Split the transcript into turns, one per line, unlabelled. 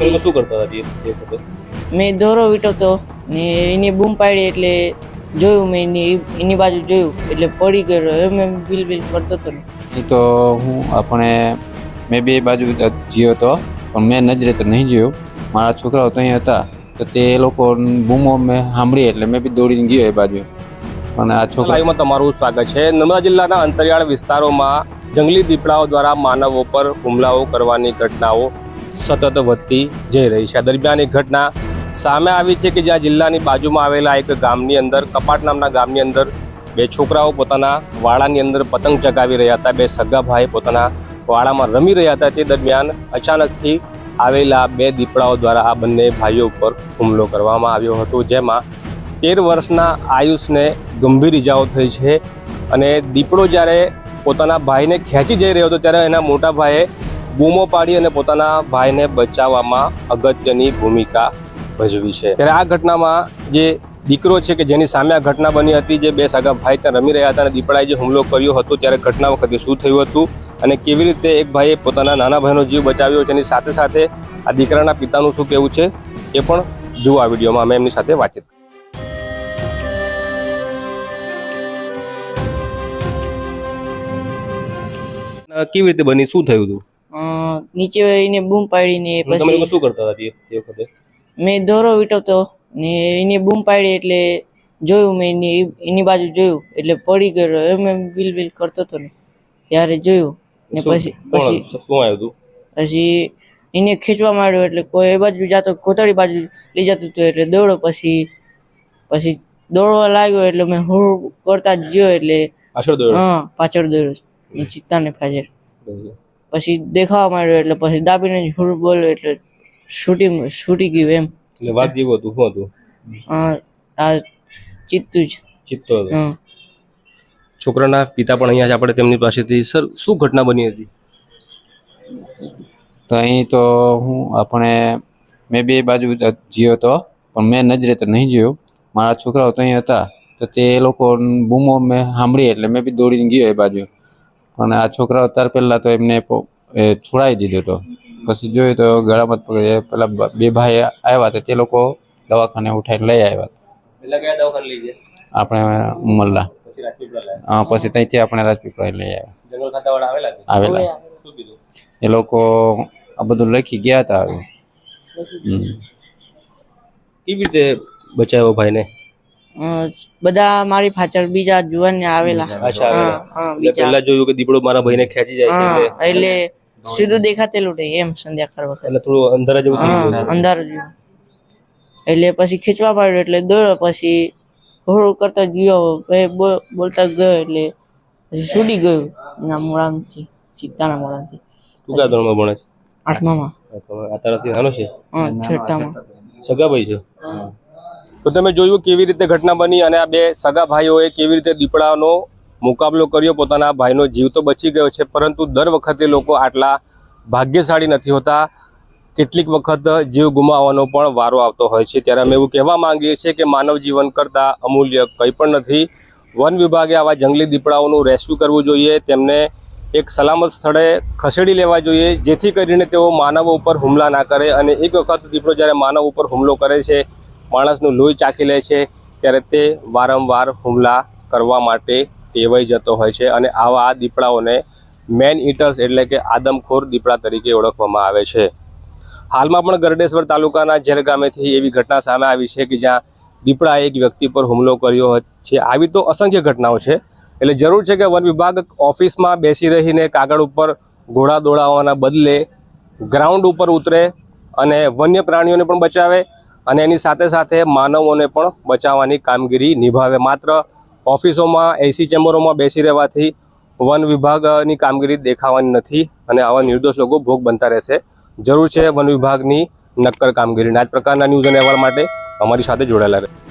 તમે શું કરતા હતા તે વખતે?
મેં દોરો વીંટવતો ને એની બૂમ પાડી એટલે જોયું મેં એની એની બાજુ જોયું એટલે પડી ગયો એમ એમ બિલ બિલ કરતો હતો ને
એ તો હું આપણે મેં બે બાજુ જીયો હતો પણ મેં નજરે તો નહીં જોયું. મારા છોકરાઓ તો અહીં હતા તો તે લોકો બૂમો મેં સાંભળી એટલે મેં બી દોડીને ગયો એ બાજુ અને આ
છોકરાઓમાં તમારું સ્વાગત છે. નર્મદા જિલ્લાના અંતરિયાળ વિસ્તારોમાં જંગલી દીપડાઓ દ્વારા માનવો પર હુમલાઓ કરવાની ઘટનાઓ સતત વધતી જઈ રહી છે. દરમિયાન એક ઘટના સામે આવી છે કે જ્યાં જિલ્લાની બાજુમાં આવેલા એક ગામની અંદર, કપાટ નામના ગામની અંદર બે છોકરાઓ પોતાના વાડાની અંદર પતંગ ચગાવી રહ્યા હતા. બે સગા ભાઈ પોતાના વાડામાં રમી રહ્યા હતા. તે દરમિયાન અચાનકથી આવેલા બે દીપડાઓ દ્વારા આ બંને ભાઈઓ ઉપર હુમલો કરવામાં આવ્યો હતો, જેમાં તેર વર્ષના આયુષને ગંભીર ઇજાઓ થઈ છે અને દીપડો જ્યારે પોતાના ભાઈને ખેંચી જઈ રહ્યો હતો, ત્યારે એના મોટા ભાઈએ બૂમો પાડી અને પોતાના ભાઈને બચાવવામાં અગત્યની ભૂમિકા ભજવી છે. ત્યારે આ ઘટનામાં જે દીકરો છે કે જેની સામે આ ઘટના બની હતી, જે બે સગા ભાઈ ત્યાં રમી રહ્યા હતા અને દીપડાએ જે હુમલો કર્યો હતો, ત્યારે ઘટના વખતે શું થયું હતું અને કેવી રીતે એક ભાઈએ પોતાના નાના ભાઈનો જીવ બચાવ્યો છે એની સાથે સાથે આ દીકરાના પિતાનું શું કહેવું છે, એ પણ જુઓ આ વિડીયોમાં. અમે એમની સાથે વાતચીત કેવી રીતે બની? શું થયું હતું?
નીચે એને બૂમ પાડીને
ને
પછી
તમે શું કરતા હતા તે વખતે?
મેં દોરો વીટવતો ને એને બૂમ પાડી એટલે જોયું મેં એની એની બાજુ જોયું એટલે પડી ગયો. એમ એમ બિલ બિલ કરતો હતો ને. ત્યારે જોયું. ને પછી પછી
શું આવ્યું હતું?
પછી એને ખેંચવા માંડ્યો એટલે કોઈ એ બાજુ જાતો કોતળી બાજુ લઈ જતું હતું એટલે દોડો પછી પછી દોડવા લાગ્યો એટલે મેં હું કરતા જ ગયો એટલે
પાછળ દોડ્યો?
હા પાછળ દોડ્યો. ચિત્તાને ફાજર. પછી દેખાવા માંડ્યો એટલે પછી દાબીને ફૂટબોલ એટલે છૂટી શૂટી ગયું એમ.
એટલે વાત જેવું હતું શું હતું?
આ આ ચિત્તું જ.
ચિત્તો હતો.
હા.
છોકરાના પિતા પણ અહીંયા જ આપણે તેમની પાસેથી સર શું ઘટના બની હતી?
તો અહીં તો હું આપણે મેં બે બાજુ જીયો હતો પણ મેં નજરે તો નહીં જોયું. મારા છોકરાઓ તો અહીં હતા. તો તે લોકો બૂમો મેં સાંભળી એટલે મેં બી દોડીને ગયો એ બાજુ. અને આ છોકરાઓ ત્યાર પહેલાં તો એમને એ છોડાવી દીધો હતો. પછી જોયું તો ગળામાં પકડી પેલા બે ભાઈ આવ્યા તો તે લોકો દવાખાને ઉઠાઈને લઈ આવ્યા
એટલે કયા દવાખાને લઈ ગયા?
આપણે ઉમરલા. હા પછી ત્યાંથી આપણે રાજપીપળા લઈ આવ્યા.
આવેલા છે?
આવેલા.
શું કીધું?
એ લોકો આ બધું લખી ગયા હતા હવે.
કેવી રીતે બચાવ્યો ભાઈને?
બધા મારી પાછળ બીજા જુવાન ને
આવેલા. પહેલા જોયું કે દીપડો મારા ભાઈને ખેંચી જાય છે એટલે
સીધું દેખાતેલું નહીં એમ સંધ્યા કરવા
એટલે થોડું અંધાર જેવું
અંધારું. જેવું એટલે પછી ખેંચવા પાડ્યો એટલે દોડ્યો પછી હોળ કરતા ગયો બોલતા ગયો એટલે પછી છૂટી ગયું એના મોડાથી સીતાના મોડાથી
તું કયા ધોરણમાં ભણે છે?
આઠમામાં.
તારાથી નાનો છે?
હા છઠ્ઠામાં.
સગાભાઈ છે? તો તમે જોયું કેવી રીતે ઘટના બની અને આ બે સગા ભાઈઓએ કેવી રીતે દીપડાનો મુકાબલો કર્યો? પોતાના ભાઈનો જીવ તો બચી ગયો છે, પરંતુ દર વખતે લોકો આટલા ભાગ્યશાળી નથી હોતા. કેટલીક વખત જીવ ગુમાવવાનો પણ વારો આવતો હોય છે. ત્યારે અમે એવું કહેવા માંગીએ છીએ કે માનવ જીવન કરતાં અમૂલ્ય કંઈ પણ નથી. વન વિભાગે આવા જંગલી દીપડાઓનું રેસ્ક્યુ કરવું જોઈએ. તેમને એક સલામત સ્થળે ખસેડી લેવા જોઈએ, જેથી કરીને તેઓ માનવો ઉપર હુમલા ના કરે અને એક વખત દીપડો જ્યારે માનવ ઉપર હુમલો કરે છે માણસનું લોહી ચાખી લે છે ત્યારે તે વારંવાર હુમલા કરવા માટે ટેવાઈ જતો હોય છે અને આવા દીપડાઓને મેન ઇટર્સ એટલે કે આદમખોર દીપડા તરીકે ઓળખવામાં આવે છે. હાલમાં પણ ગરડેશ્વર તાલુકાના ઝેર ગામેથી એવી ઘટના સામે આવી છે કે જ્યાં દીપડાએ એક વ્યક્તિ પર હુમલો કર્યો છે. આવી તો અસંખ્ય ઘટનાઓ છે. એટલે જરૂર છે કે વન વિભાગ ઓફિસમાં બેસી રહીને કાગળ ઉપર ઘોડા દોડાવવાના બદલે ગ્રાઉન્ડ ઉપર ઉતરે અને વન્ય પ્રાણીઓને પણ બચાવે અને એની સાથે સાથે માનવોને પણ બચાવવાની કામગીરી નિભાવે. માત્ર ઓફિસોમાં એસી ચેમ્બરોમાં બેસી રહેવાથી વન વિભાગની કામગીરી દેખાવાની નથી અને આવા નિર્દોષ લોકો ભોગ બનતા રહેશે. જરૂર છે વન વિભાગની નક્કર કામગીરીને. આ જ પ્રકારના ન્યૂઝ અને અહેવાલ માટે અમારી સાથે જોડાયેલા રહે.